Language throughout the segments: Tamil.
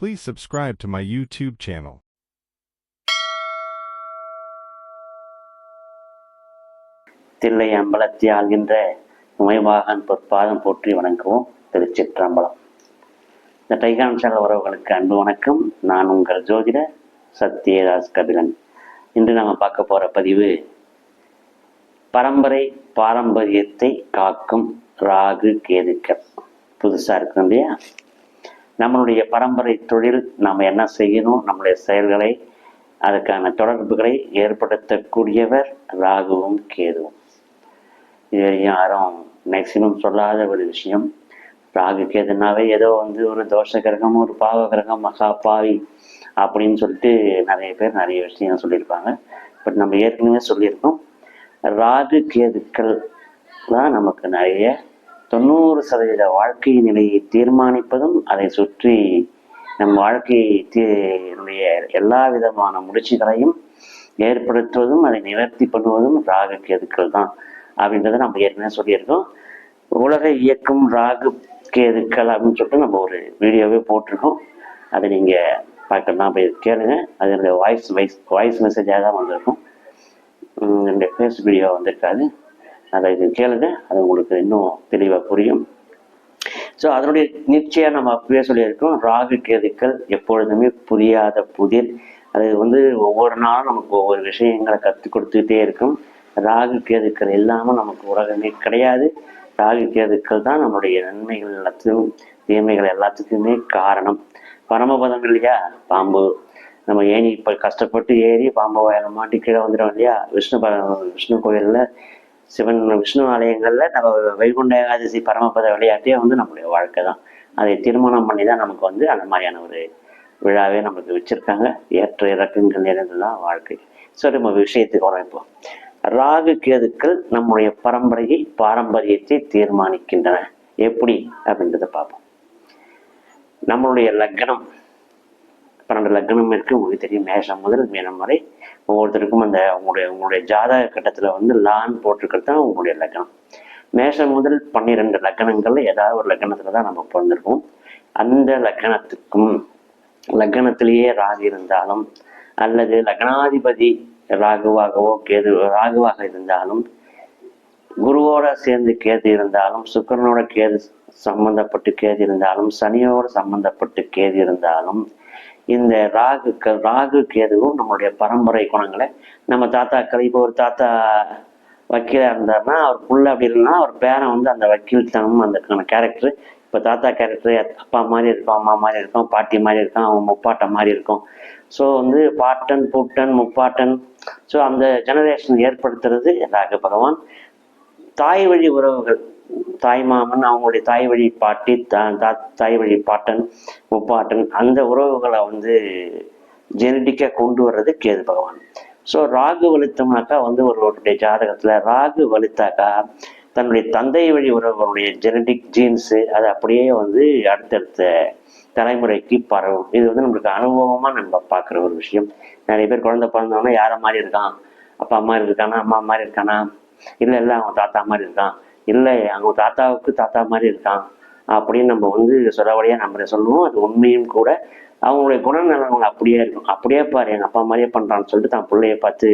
Please subscribe to my YouTube channel. Thillai அம்பலத்தை ஆள்கின்ற உமைவாகன் பொற்பாதம் போற்றி வணங்குவோம். திருச்சிற்றம்பலம். இந்த டைகான் உறவுகளுக்கு அன்பு வணக்கம். நான் உங்கள் ஜோதிட சத்யதாஸ் கபிலன். இன்று நம்ம பார்க்க போகிற பதிவு பரம்பரை பாரம்பரியத்தை காக்கும் ராகு கேதுக்கள். புதுசா இருக்கும் இல்லையா நம்மளுடைய பரம்பரை தொழில் நாம் என்ன செய்யணும்? நம்முடைய செயல்களை அதுக்கான தொடர்புகளை ஏற்படுத்தக்கூடியவர் ராகுவும் கேதுவும். இது யாரும் மேக்சிமம் சொல்லாத ஒரு விஷயம். ராகு கேதுனாவே ஏதோ வந்து ஒரு தோஷ கிரகம் ஒரு பாவ கிரகம் மகா பாவி அப்படின்னு சொல்லிட்டு நிறைய பேர் நிறைய விஷயம் சொல்லியிருப்பாங்க. பட் நம்ம ஏற்கனவே சொல்லியிருக்கோம். ராகு கேதுக்கள் தான் நமக்கு நிறைய தொண்ணூறு சதவீத வாழ்க்கை நிலையை தீர்மானிப்பதும் அதை சுற்றி நம் வாழ்க்கையை தீ- எல்லா விதமான முடிச்சுகளையும் ஏற்படுத்துவதும் அதை நிவர்த்தி பண்ணுவதும் ராகு கேதுக்கள் தான் அப்படின்றத நம்ம ஏற்கனவே சொல்லியிருக்கோம். உலக இயக்கும் ராகு கேதுக்கள் அப்படின்னு சொல்லிட்டு நம்ம ஒரு வீடியோவே போட்டிருக்கோம். அதை நீங்கள் பார்க்கலாம் போய் கேளுங்க. அது என்னுடைய வாய்ஸ் வைஸ் வாய்ஸ் மெசேஜாக தான் வந்திருக்கும். என்னுடைய ஃபேஸ் வீடியோ வந்திருக்காது. அதை இது கேளுங்க அது உங்களுக்கு இன்னும் தெளிவாக புரியும். ஸோ அதனுடைய நிச்சயம் நம்ம அப்பவே சொல்லியிருக்கோம் ராகு கேதுக்கள் எப்பொழுதுமே புரியாத புதிர். அது வந்து ஒவ்வொரு நாளும் நமக்கு ஒவ்வொரு விஷயங்களை கற்றுக் கொடுத்துக்கிட்டே இருக்கும். ராகு கேதுக்கள் இல்லாமல் நமக்கு உலகமே கிடையாது. ராகு கேதுக்கள் தான் நம்மளுடைய நன்மைகள் எல்லாத்தையும் தீமைகள் எல்லாத்துக்குமே காரணம். பரமபதம் இல்லையா? பாம்பு. நம்ம ஏணி இப்போ கஷ்டப்பட்டு ஏறி பாம்பு வாயில மாட்டி கீழே வந்துடும் இல்லையா? விஷ்ணு ப விஷ்ணு கோயிலில் சிவன் விஷ்ணு ஆலயங்களில் நம்ம வைகுண்ட ஏகாதசி பரமபத விளையாட்டே வந்து நம்மளுடைய வாழ்க்கை தான். அதை திருமணம் பண்ணி தான் நமக்கு வந்து அந்த மாதிரியான ஒரு விழாவே நமக்கு வச்சிருக்காங்க. ஏற்ற இறக்கங்கள் நிறைந்ததான் வாழ்க்கை. சரி நம்ம விஷயத்துக்கு வரோம் இப்போ. ராகு கேதுக்கள் நம்முடைய பரம்பரையை பாரம்பரியத்தை தீர்மானிக்கின்றன. எப்படி? அப்படின்றத பார்ப்போம். நம்மளுடைய லக்னம். பன்னெண்டு லக்னம் இருக்கு. உங்களுக்கு தெரியும் மேஷம் முதல் மீனம் வரை ஒவ்வொருத்தருக்கும் அந்த உங்களுடைய உங்களுடைய ஜாதக கட்டத்தில் வந்து லான் போட்டிருக்கிறது தான் உங்களுடைய லக்னம். மேஷம் முதல் பன்னிரெண்டு லக்னங்கள்ல ஏதாவது ஒரு லக்னத்துல தான் நம்ம பிறந்திருக்கோம் அந்த லக்னத்துக்கும் லக்னத்திலேயே ராகு இருந்தாலும் அல்லது லக்னாதிபதி ராகுவாகவோ கேது ராகுவாக இருந்தாலும் குருவோட சேர்ந்து கேது இருந்தாலும் சுக்கரனோட கேது சம்பந்தப்பட்டு கேது இருந்தாலும் சனியோட சம்பந்தப்பட்டு கேது இருந்தாலும் இந்த ராகுக்கள் ராகு கேதுவும் நம்மளுடைய பரம்பரை குணங்களை நம்ம தாத்தாக்கள் இப்போ ஒரு தாத்தா வக்கீலாக இருந்தாருன்னா அவர் புள்ள அப்படி இல்லைன்னா அவர் பேரன் வந்து அந்த வக்கீல் தனம் அந்த கேரக்டர் இப்போ தாத்தா கேரக்டர் அப்பா மாதிரி இருக்கும் அம்மா மாதிரி இருக்கும் பாட்டி மாதிரி இருக்கும் அவன் முப்பாட்டை மாதிரி இருக்கும். ஸோ வந்து பாட்டன் பூட்டன் முப்பாட்டன். ஸோ அந்த ஜெனரேஷன் ஏற்படுத்துறது ராகு பகவான். தாய் வழி உறவுகள். தாய் மாமன் அவங்களுடைய தாய் வழி பாட்டி தா- தாய் வழி பாட்டன் முப்பாட்டன் அந்த உறவுகளை வந்து ஜெனட்டிக்காக கொண்டு வர்றது கேது பகவான். ஸோ ராகு வலித்தோம்னாக்கா வந்து ஒருவருடைய ஜாதகத்தில் ராகு வலித்தாக்கா தன்னுடைய தந்தை வழி உறவுகளுடைய ஜெனட்டிக் ஜீன்ஸு அது அப்படியே வந்து அடுத்தடுத்த தலைமுறைக்கு பரவும். இது வந்து நம்மளுக்கு அனுபவமாக நம்ம பார்க்குற ஒரு விஷயம். நிறைய பேர் குழந்தை பிறந்தவொன்னே யாரை மாதிரி இருக்கான்? அப்பா மாதிரி இருக்கானா? அம்மா மாதிரி இருக்கானா? இல்லை இல்லை அவன் தாத்தா மாதிரி இருக்கான்? இல்லை அவங்க தாத்தாவுக்கு தாத்தா மாதிரி இருக்கான் அப்படின்னு நம்ம வந்து சொல்லவழியாக நம்ம சொல்லுவோம். அது உண்மையும் கூட. அவங்களுடைய குணநலங்கள் அப்படியே இருக்கும். அப்படியே பாரு எங்கள் அப்பா மாதிரியே பண்ணுறான்னு சொல்லிட்டு தான் பிள்ளைய பார்த்து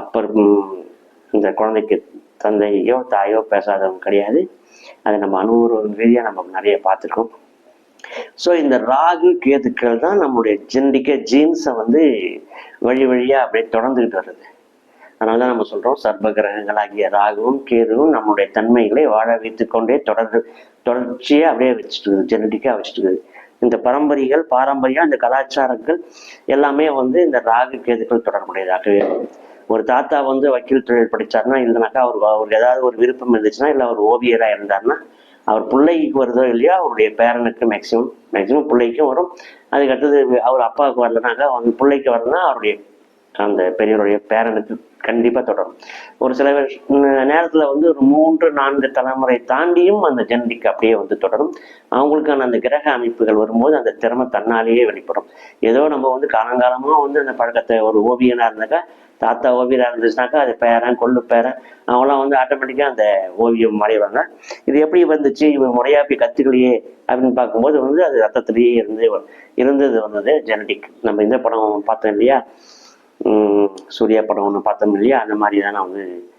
அப்புறம் இந்த குழந்தைக்கு தந்தையோ தாயோ பேசாதவங்க கிடையாது. அதை நம்ம அனுபவ ரீதியாக நம்ம நிறைய பார்த்துருக்கோம். ஸோ இந்த ராகு கேதுக்கள் தான் நம்மளுடைய ஜென்டிக்க ஜீன்ஸை வந்து வழி வழியாக அப்படியே தொடர்ந்துக்கிட்டு வருது. அதனால தான் நம்ம சொல்கிறோம் சர்ப கிரகங்களாகிய ராகுவும் கேதுவும் நம்மளுடைய தன்மைகளை வாழ வைத்து கொண்டே தொடர்ந்து தொடர்ச்சியாக அப்படியே வச்சுட்டு இருக்குது ஜெனடிக்காக வச்சுட்டு இருக்குது. இந்த பரம்பரைகள் பாரம்பரியம் இந்த கலாச்சாரங்கள் எல்லாமே வந்து இந்த ராகு கேதுக்கள் தொடர்புடையதாகவே ஒரு தாத்தா வந்து வக்கீல் தொழில் படிச்சாருன்னா இல்லைனாக்கா அவர் அவருக்கு ஏதாவது ஒரு விருப்பம் இருந்துச்சுன்னா இல்லை அவர் ஓவியராக இருந்தார்னா அவர் பிள்ளைக்கு வருதோ இல்லையோ அவருடைய பேரனுக்கு மேக்சிமம் மேக்சிமம் பிள்ளைக்கும் வரும். அதுக்கு அடுத்தது அவர் அப்பாவுக்கு வரலனாக்கா அவங்க பிள்ளைக்கு வரலன்னா அவருடைய அந்த பெரியவருடைய பேரனுக்கு கண்டிப்பாக தொடரும். ஒரு சில நேரத்தில் வந்து ஒரு மூன்று நான்கு தலைமுறை தாண்டியும் அந்த ஜெனடிக் அப்படியே வந்து தொடரும். அவங்களுக்கான அந்த கிரக அமைப்புகள் வரும்போது அந்த திறமை தன்னாலேயே வெளிப்படும். ஏதோ நம்ம வந்து காலங்காலமாக வந்து அந்த பழக்கத்தை ஒரு ஓவியனாக இருந்தாக்கா தாத்தா ஓவியராக இருந்துச்சுனாக்கா அது பேரன் கொள்ளு பேரன் அவங்களாம் வந்து ஆட்டோமேட்டிக்காக அந்த ஓவியம் வரைவாங்க இது எப்படி வந்துச்சு? இவன் முறையாக போய் கத்துக்கலையே அப்படின்னு பார்க்கும்போது வந்து அது ரத்தத்திலேயே இருந்து இருந்தது வந்தது ஜெனடிக். நம்ம இந்த படம் பார்த்தோம் இல்லையா? சூர்யா படம் ஒன்று பார்த்தோம் இல்லையா? அந்த மாதிரி தானே வந்து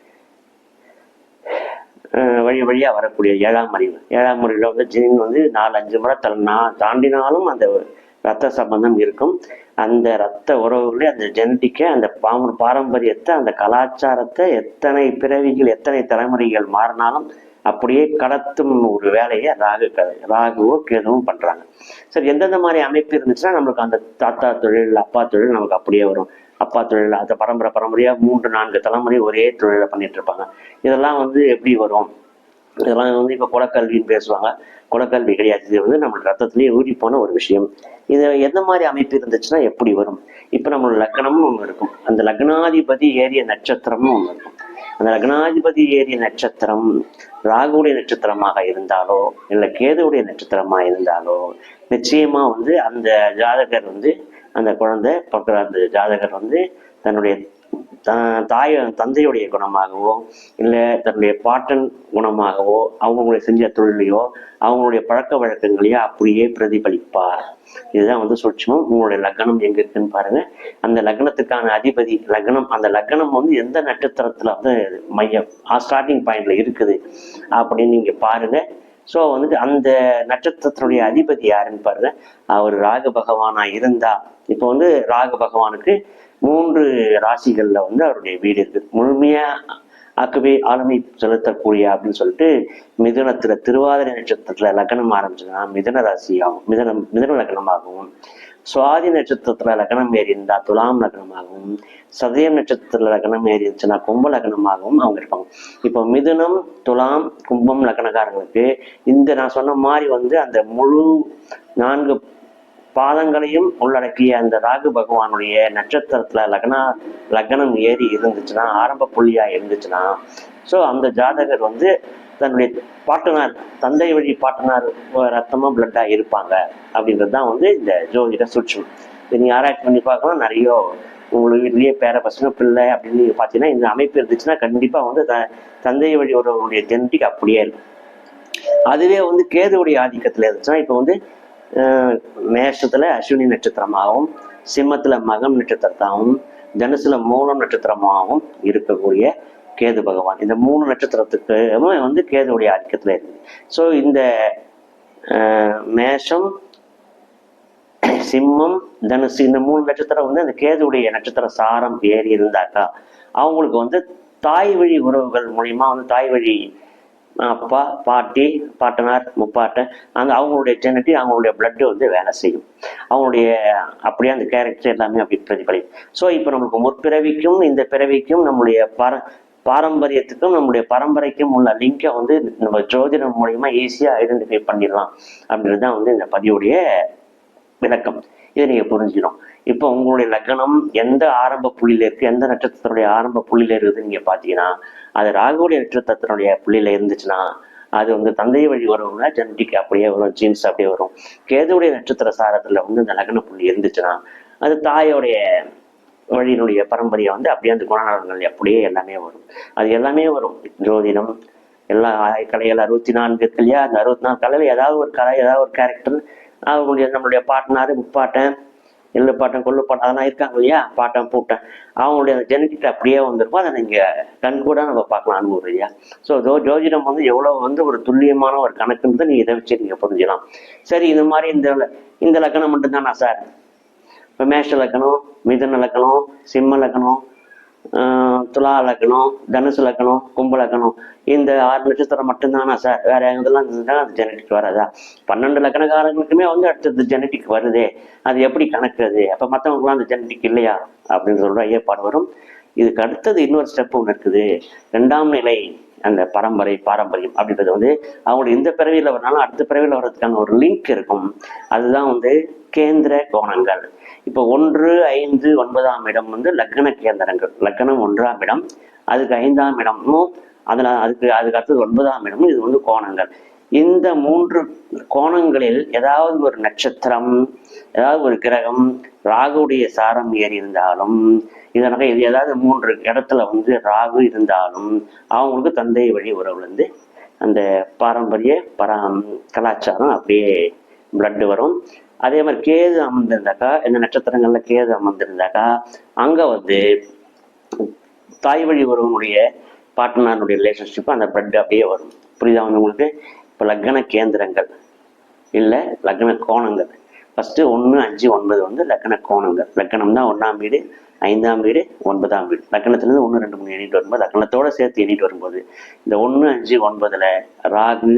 வழி வழியாக வரக்கூடிய ஏழாம் அறிவு. ஏழாம் அறிவில் வந்து ஜீன் வந்து நாலு அஞ்சு முறை தல நா- தாண்டினாலும் அந்த ரத்த சம்பந்தம் இருக்கும். அந்த ரத்த உறவுகளே அந்த ஜெனட்டிக்கை அந்த பாம பாரம்பரியத்தை அந்த கலாச்சாரத்தை எத்தனை பிறவிகள் எத்தனை தலைமுறைகள் மாறினாலும் அப்படியே கடத்தும் ஒரு வேலையை ராகு கதை ராகுவோ கேதுவும் பண்ணுறாங்க சரி எந்தெந்த மாதிரி அமைப்பு இருந்துச்சுன்னா நம்மளுக்கு அந்த தாத்தா தொழில் அப்பா தொழில் நமக்கு அப்படியே வரும். அப்பா தொழில் அந்த பரம்பரை பரம்பரையாக மூன்று நான்கு தலைமுறை ஒரே தொழிலை பண்ணிட்டு இருப்பாங்க இதெல்லாம் வந்து எப்படி வரும்? இதெல்லாம் வந்து இப்போ குலக்கல்வின்னு பேசுவாங்க. குலக்கல்வி கிடையாது. இது வந்து நம்மளோட ரத்தத்திலேயே ஊறி போன ஒரு விஷயம். இது எந்த மாதிரி அமைப்பு இருந்துச்சுன்னா எப்படி வரும்? இப்போ நம்மளோட லக்னம்னு ஒன்று இருக்கும். அந்த லக்னாதிபதி ஏறிய நட்சத்திரம்னு ஒன்று இருக்கும். அந்த லக்னாதிபதி ஏறிய நட்சத்திரம் ராகுடைய நட்சத்திரமாக இருந்தாலோ இல்லை கேதுவுடைய நட்சத்திரமாக இருந்தாலோ நிச்சயமாக வந்து அந்த ஜாதகர் வந்து அந்த குழந்தை பார்க்குற அந்த ஜாதகர் வந்து தன்னுடைய தாய தந்தையுடைய குணமாகவோ இல்லை தன்னுடைய பாட்டன் குணமாகவோ அவங்களுடைய செஞ்ச தொழிலையோ அவங்களுடைய பழக்க வழக்கங்களையோ அப்படியே பிரதிபலிப்பார். இதுதான் வந்து சூட்சமம். உங்களுடைய லக்னம் எங்க இருக்குன்னு பாருங்க. அந்த லக்னத்துக்கான அதிபதி லக்னம் அந்த லக்னம் வந்து எந்த நட்சத்திரத்துல வந்து மையம் ஸ்டார்டிங் பாயிண்ட்ல இருக்குது. அப்படின்னு நீங்க பாருங்க. ஸோ வந்துட்டு அந்த நட்சத்திரத்தினுடைய அதிபதி யாருன்னு பாருங்க. அவர் ராக பகவானா இருந்தா இப்போ வந்து ராக பகவானுக்கு மூன்று ராசிகள்ல வந்து அவருடைய வீடு இருக்கு. முழுமையா ஆக்கவே ஆளுமை செலுத்தக்கூடிய அப்படின்னு சொல்லிட்டு மிதுனத்துல திருவாதிரை நட்சத்திரத்துல லக்னம் ஆரம்பிச்சதுன்னா மிதன ராசியாகும். மிதன மிதுன லக்னமாகவும். சுவாதி நட்சத்திரத்துல லக்னம் ஏறி இருந்தா துலாம் லக்னமாகவும் சதயம் நட்சத்திரத்துல லக்னம் ஏறி இருந்துச்சுன்னா கும்ப லக்னமாகவும் அவங்க இருப்பாங்க. இப்போ மிதுனம் துலாம் கும்பம் லக்னக்காரங்களுக்கு இந்த நான் சொன்ன மாதிரி வந்து அந்த முழு நான்கு பாதங்களையும் உள்ளடக்கிய அந்த ராகு பகவானுடைய நட்சத்திரத்துல லக்னா லக்னம் ஏறி இருந்துச்சுன்னா ஆரம்ப புள்ளியா இருந்துச்சுன்னா ஸோ அந்த ஜாதகர் வந்து தன்னுடைய பாட்டனார் தந்தை வழி பாட்டனார் ரத்தமாக பிளட்டாக இருப்பாங்க அப்படின்றது தான் வந்து இந்த ஜோதிட சுற்றம் இது நீங்க ஆராய்ச்சி பண்ணி பார்க்கலாம் நிறைய உங்களுக்கு வீட்லேயே பேர பசங்க பிள்ளை அப்படின்னு நீங்கள் பார்த்தீங்கன்னா இந்த அமைப்பு இருந்துச்சுன்னா கண்டிப்பாக வந்து த தந்தை வழி ஒருவருடைய ஜெனட்டிக் அப்படியே இருக்கும். அதுவே வந்து கேதுவுடைய ஆதிக்கத்தில் இருந்துச்சுன்னா இப்போ வந்து மேஷத்தில் அஸ்வினி நட்சத்திரமாகவும் சிம்மத்தில் மகம் நட்சத்திரத்தாகவும் தனுசுல மூலம் நட்சத்திரமாகவும் இருக்கக்கூடிய கேது பகவான். இந்த மூணு நட்சத்திரத்துக்கு வந்து கேதுடைய ஆதிக்கத்தில் இருக்குது ஸோ இந்த மேஷம் சிம்மம் தனுசு இந்த மூணு நட்சத்திரம் வந்து அந்த கேதுடைய நட்சத்திர சாரம் ஏறி இருந்தாக்கா அவங்களுக்கு வந்து தாய் வழி உறவுகள் மூலியமா வந்து தாய் வழி அப்பா பாட்டி பாட்டனார் முப்பாட்டன் அந்த அவங்களுடைய ஜெனட்டி அவங்களுடைய பிளட்டு வந்து வேலை செய்யும். அவங்களுடைய அப்படியே அந்த கேரக்டர் எல்லாமே அப்படி பிரதிபலிக்கும். ஸோ இப்போ நம்மளுக்கு முற்பிறவிக்கும் இந்த பிறவிக்கும் நம்மளுடைய பர பாரம்பரியத்துக்கும் நம்முடைய பரம்பரைக்கும் உள்ள லிங்கை வந்து நம்ம ஜோதிடம் மூலியமா ஈஸியாக ஐடென்டிஃபை பண்ணிடலாம் அப்படின்றது தான் வந்து இந்த பதிவுடைய விளக்கம். இதை நீங்கள் புரிஞ்சிடும் இப்போ உங்களுடைய லக்னம் எந்த ஆரம்ப புள்ளியில இருக்கு எந்த நட்சத்திரத்துடைய ஆரம்ப புள்ளியில இருக்குதுன்னு நீங்கள் பார்த்தீங்கன்னா அது ராகுடைய நட்சத்திரத்தினுடைய புள்ளியில இருந்துச்சுன்னா அது வந்து தந்தை வழி வரும்னா ஜெனட்டிக் அப்படியே வரும் ஜீன்ஸ் அப்படியே வரும். கேதுடைய நட்சத்திர சாரத்தில் வந்து இந்த லக்ன புள்ளி இருந்துச்சுன்னா அது தாயோடைய வழியினுடைய பரம்பரையை வந்து அப்படியே அந்த குணநலன்கள் அப்படியே எல்லாமே வரும். அது எல்லாமே வரும். ஜோதிடம் எல்லா கலைகள் அறுபத்தி நான்கு இல்லையா? அந்த அறுபத்தி நாலு கலையில் ஏதாவது ஒரு கலை ஏதாவது ஒரு கேரக்டர் அவங்களுடைய நம்மளுடைய பாட்டனாரு முப்பாட்டன் எள்ளு பாட்டன் கொள்ளு பாட்டம் அதெல்லாம் இருக்காங்க இல்லையா? பாட்டன் பூட்டன். அவங்களுடைய அந்த ஜெனட்டிக் அப்படியே வந்திருக்கும். அதை நீங்கள் கண் கூட நம்ம பார்க்கலாம் அனுபவம் இல்லையா? ஸோ ஜோ ஜோதிடம் வந்து எவ்வளோ வந்து ஒரு துல்லியமான ஒரு கணக்குன்றது நீங்கள் இதை வச்சு நீங்கள் புரிஞ்சுக்கலாம். சரி இது மாதிரி இந்த இந்த லக்கணம் மட்டும்தானா சார்? இப்போ மேஷ லக்கணம் மிதுன லக்கணம் சிம்ம லக்கணம் துலா லக்கணம் தனுசு லக்கணம் கும்ப லக்கணம் இந்த ஆறு நட்சத்திரம் மட்டும்தானா சார்? வேற எங்கெல்லாம் இருந்ததுன்னா அது ஜெனட்டிக் வராதா? பன்னெண்டு லக்கணக்காரங்களுக்குமே வந்து அடுத்தது ஜெனட்டிக் வருதே. அது எப்படி கணக்குறது? அப்போ மற்றவங்களுக்குலாம் அந்த ஜெனட்டிக் இல்லையா? அப்படின்னு சொல்ற ஐயப்பாடு வரும். இதுக்கு அடுத்தது இன்னொரு ஸ்டெப் ஒன்று இருக்குது. ரெண்டாம் நிலை அந்த பரம்பரை பாரம்பரியம் அப்படின்றது வந்து அவங்களுடைய இந்த பிறவியில் வரனாலும் அடுத்த பிறவியில் வர்றதுக்கான ஒரு லிங்க் இருக்கும். அதுதான் வந்து கேந்திர கோணங்கள். இப்போ ஒன்று ஐந்து ஒன்பதாம் இடம் வந்து லக்ன கேந்திரங்கள். லக்னம் ஒன்றாம் இடம் அதுக்கு ஐந்தாம் இடமும் அதில் அதுக்கு அதுக்கு அடுத்தது ஒன்பதாம் இடமும் இது வந்து கோணங்கள். இந்த மூன்று கோணங்களில் ஏதாவது ஒரு நட்சத்திரம் ஏதாவது ஒரு கிரகம் ராகுடைய சாரம் ஏறி இருந்தாலும் இதனால இது ஏதாவது மூன்று இடத்துல வந்து ராகு இருந்தாலும் அவங்களுக்கு தந்தை வழி உறவுலேருந்து அந்த பாரம்பரிய பரா கலாச்சாரம் அப்படியே பிளட்டு வரும். அதே மாதிரி கேது அமர்ந்திருந்தாக்கா இந்த நட்சத்திரங்களில் கேது அமர்ந்திருந்தாக்கா அங்கே வந்து தாய் வழி உறவனுடைய பார்ட்னருடைய ரிலேஷன்ஷிப் அந்த பிளட் அப்படியே வரும். புரியுதா வந்து உங்களுக்கு? இப்போ லக்ன கேந்திரங்கள் இல்லை லக்ன கோணங்கள். ஃபஸ்ட்டு ஒன்று அஞ்சு ஒன்பது வந்து லக்கண கோணங்கள். லக்கணம் தான் ஒன்றாம் வீடு ஐந்தாம் வீடு ஒன்பதாம் வீடு. லக்கணத்துலேருந்து ஒன்று ரெண்டு மூணு எண்ணிட்டு வரும்போது லக்கணத்தோடு சேர்த்து எண்ணிட்டு வரும்போது இந்த ஒன்று அஞ்சு ஒன்பதில் ராகு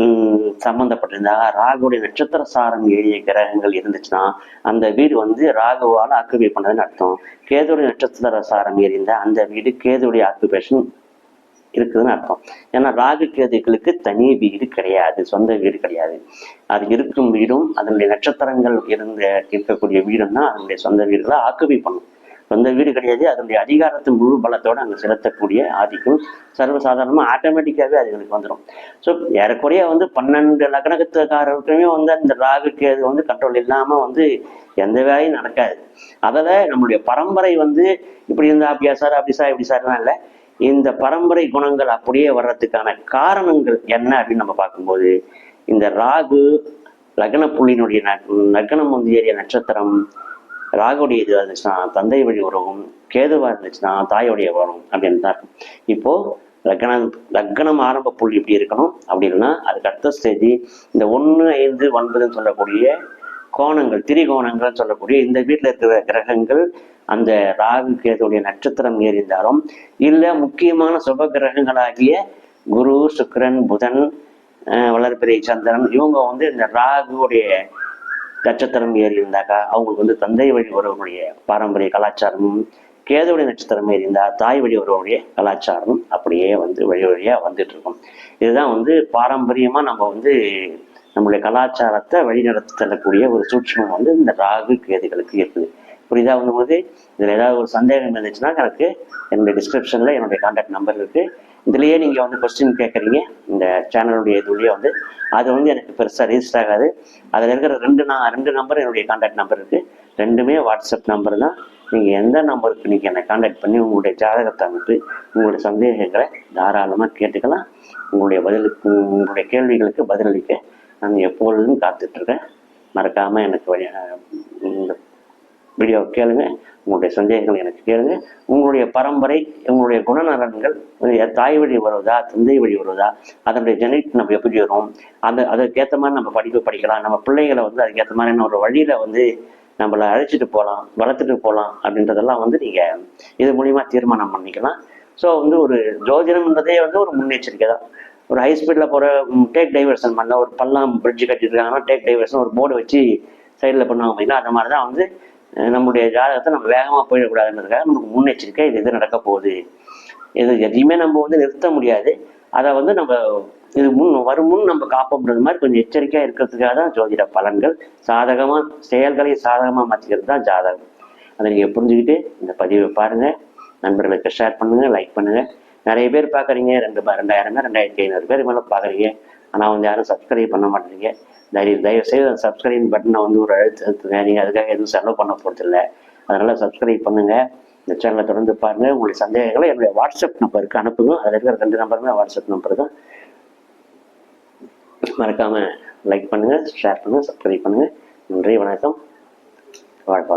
ம், சம்பந்தப்பட்டிருந்தா ராகுடைய நட்சத்திர சாரம் ஏறிய கிரகங்கள் இருந்துச்சுன்னா அந்த வீடு வந்து ராகுவால் ஆக்குபை பண்ணதுன்னு அர்த்தம். கேதுடைய நட்சத்திர சாரம் ஏறியிருந்தா அந்த வீடு கேதுடைய ஆக்குபேஷன் இருக்குதுன்னு அர்த்தம். ஏன்னா ராகு கேதுகளுக்கு தனி வீடு கிடையாது சொந்த வீடு கிடையாது. அது இருக்கும் வீடும் அதனுடைய நட்சத்திரங்கள் இருந்த இருக்கக்கூடிய வீடும் தான் அதனுடைய சொந்த வீடுகளை ஆக்குபை பண்ணும் சொந்த வீடு கிடையாது அதனுடைய அதிகாரத்தின் முழு பலத்தோடு அங்கே செலுத்தக்கூடிய ஆதிக்கம் சர்வசாதாரணமாக ஆட்டோமேட்டிக்காகவே அதுகளுக்கு வந்துடும் ஸோ ஏறக்குறைய வந்து பன்னெண்டு லக்னத்துக்காரருக்குமே வந்து அந்த ராகு கேது வந்து கண்ட்ரோல் இல்லாமல் வந்து எந்த வேலையும் நடக்காது. அதில் நம்மளுடைய பரம்பரை வந்து இப்படி இருந்தா அப்படியா சார் அப்படி சார் இப்படி சார்லாம் இல்லை. இந்த பரம்பரை குணங்கள் அப்படியே வர்றதுக்கான காரணங்கள் என்ன அப்படின்னு நம்ம பார்க்கும்போது இந்த ராகு லக்ன புள்ளியினுடைய லக்னம் வந்து ஏறிய நட்சத்திரம் ராகுடைய இது இருந்துச்சுன்னா தந்தை வழி உறவும் கேதுவா இருந்துச்சுன்னா தாயோடைய உறவும் அப்படின்னு தான் இருக்கும். இப்போ லக்னம் லக்னம் ஆரம்ப புள்ளி இப்படி இருக்கணும். அப்படி இல்லைன்னா அதுக்கு அடுத்த ஸ்டேஜ் இந்த ஒன்று ஐந்து ஒன்பதுன்னு சொல்லக்கூடிய கோணங்கள் திரிகோணங்கள் சொல்லக்கூடிய இந்த வீட்டில் இருக்கிற கிரகங்கள் அந்த ராகு கேதுடைய நட்சத்திரம் ஏறிந்தாலும் இல்லை முக்கியமான சுப கிரகங்களாகிய குரு சுக்கரன் புதன் வளர்பிறை சந்திரன் இவங்க வந்து இந்த ராகுடைய நட்சத்திரம் ஏறி இருந்தாக்கா அவங்களுக்கு வந்து தந்தை வழி உறவுடைய பாரம்பரிய கலாச்சாரமும் கேதுடைய நட்சத்திரம் ஏறி இருந்தால் தாய் வழி உறவுடைய கலாச்சாரமும் அப்படியே வந்து வழி வழியாக வந்துட்டு இருக்கும். இதுதான் வந்து பாரம்பரியமாக நம்ம வந்து நம்முடைய கலாச்சாரத்தை வழிநடத்தி தரக்கூடிய ஒரு சூட்சமம் வந்து இந்த ராகு கேதுகளுக்கு இருக்குது. புரியுதா போது இதில் ஏதாவது ஒரு சந்தேகம் இருந்துச்சுன்னா எனக்கு என்னுடைய டிஸ்கிரிப்ஷனில் என்னுடைய கான்டாக்ட் நம்பர் இருக்குது இதுலேயே நீங்கள் வந்து கொஸ்டின் கேட்குறீங்க இந்த சேனலுடைய இதுலேயே வந்து. அது வந்து எனக்கு பெருசாக ரிஜிஸ்டர் ஆகாது. அதில் இருக்கிற ரெண்டு நான் ரெண்டு நம்பர் என்னுடைய கான்டாக்ட் நம்பர் இருக்குது ரெண்டுமே வாட்ஸ்அப் நம்பர் தான். நீங்கள் எந்த நம்பருக்கு நீங்கள் என்னை கான்டாக்ட் பண்ணி உங்களுடைய ஜாதகத்தை அனுப்பி உங்களுடைய சந்தேகங்களை தாராளமாக கேட்டுக்கலாம். உங்களுடைய பதிலுக்கு உங்களுடைய கேள்விகளுக்கு பதிலளிக்க நான் எப்பொழுதும் காத்துட்ருக்கேன். மறக்காமல் எனக்கு இந்த வீடியோ கேளுங்க. உங்களுடைய சந்தேகங்கள் எனக்கு கேளுங்க. உங்களுடைய பரம்பரை உங்களுடைய குணநலன்கள் தாய் வழி வருவதா தந்தை வழி வருவதா அதனுடைய ஜெனரிக் நம்ம எப்படி வரும் அந்த அதுக்கேற்ற மாதிரி நம்ம படிப்பு படிக்கலாம் நம்ம பிள்ளைகளை வந்து அதுக்கேற்ற மாதிரியான ஒரு வழியில வந்து நம்மளை அழைச்சிட்டு போகலாம் வளர்த்துட்டு போகலாம் அப்படின்றதெல்லாம் வந்து நீங்கள் இது மூலியமா தீர்மானம் பண்ணிக்கலாம். ஸோ வந்து ஒரு ஜோதிடம்ன்றதே வந்து ஒரு முன்னெச்சரிக்கை தான். ஒரு ஹை ஸ்பீடில் போகிற டேக் டைவர்ஷன் பண்ண ஒரு பல்லாம் பிரிட்ஜ் கட்டியிருக்காங்கன்னா டேக் டைவர்ஷன் ஒரு போர்டு வச்சு சைடில் பண்ணுவாங்க அப்படின்னா அந்த மாதிரி தான் வந்து நம்முடைய ஜாதகத்தை நம்ம வேகமாக போயிடக்கூடாதுன்றதுக்காக நமக்கு முன்னெச்சரிக்கை இது இது நடக்க போகுது. இது எதையுமே நம்ம வந்து நிறுத்த முடியாது. அதை வந்து நம்ம இது முன் வரும் முன் நம்ம காப்போம்ன்றது மாதிரி கொஞ்சம் எச்சரிக்கையாக இருக்கிறதுக்காக தான் ஜோதிட பலன்கள் சாதகமாக செயல்களை சாதகமாக மாற்றிக்கிறது தான் ஜாதகம். அதை நீங்கள் புரிஞ்சுக்கிட்டு இந்த பதிவை பாருங்கள் நண்பர்களுக்கு ஷேர் பண்ணுங்கள் லைக் பண்ணுங்கள் நிறைய பேர் பார்க்குறீங்க. ரெண்டு ரெண்டாயிரம் பேர் ரெண்டாயிரத்தி ஐநூறு பேர் மேலே பார்க்குறீங்க. ஆனால் வந்து யாரும் சப்ஸ்கிரைப் பண்ண மாட்டேறீங்க தயவு தயவு செய்து அந்த சப்ஸ்கிரைப் பட்டனை வந்து ஒரு அழுத்து அழுத்துங்க நீங்கள் அதுக்காக எதுவும் செலவு பண்ண போகிறதில்ல அதனால் சப்ஸ்கிரைப் பண்ணுங்கள் இந்த சேனலை தொடர்ந்து பாருங்கள் உங்களுடைய சந்தேகங்களை என்னுடைய வாட்ஸ்அப் நம்பருக்கு அனுப்புங்க. அதில் இருக்கிற ரெண்டு நம்பருமே வாட்ஸ்அப் நம்பர் தான். மறக்காமல் லைக் பண்ணுங்கள் ஷேர் பண்ணுங்கள் சப்ஸ்கிரைப் பண்ணுங்கள் நன்றி வணக்கம். வாழ்க்கை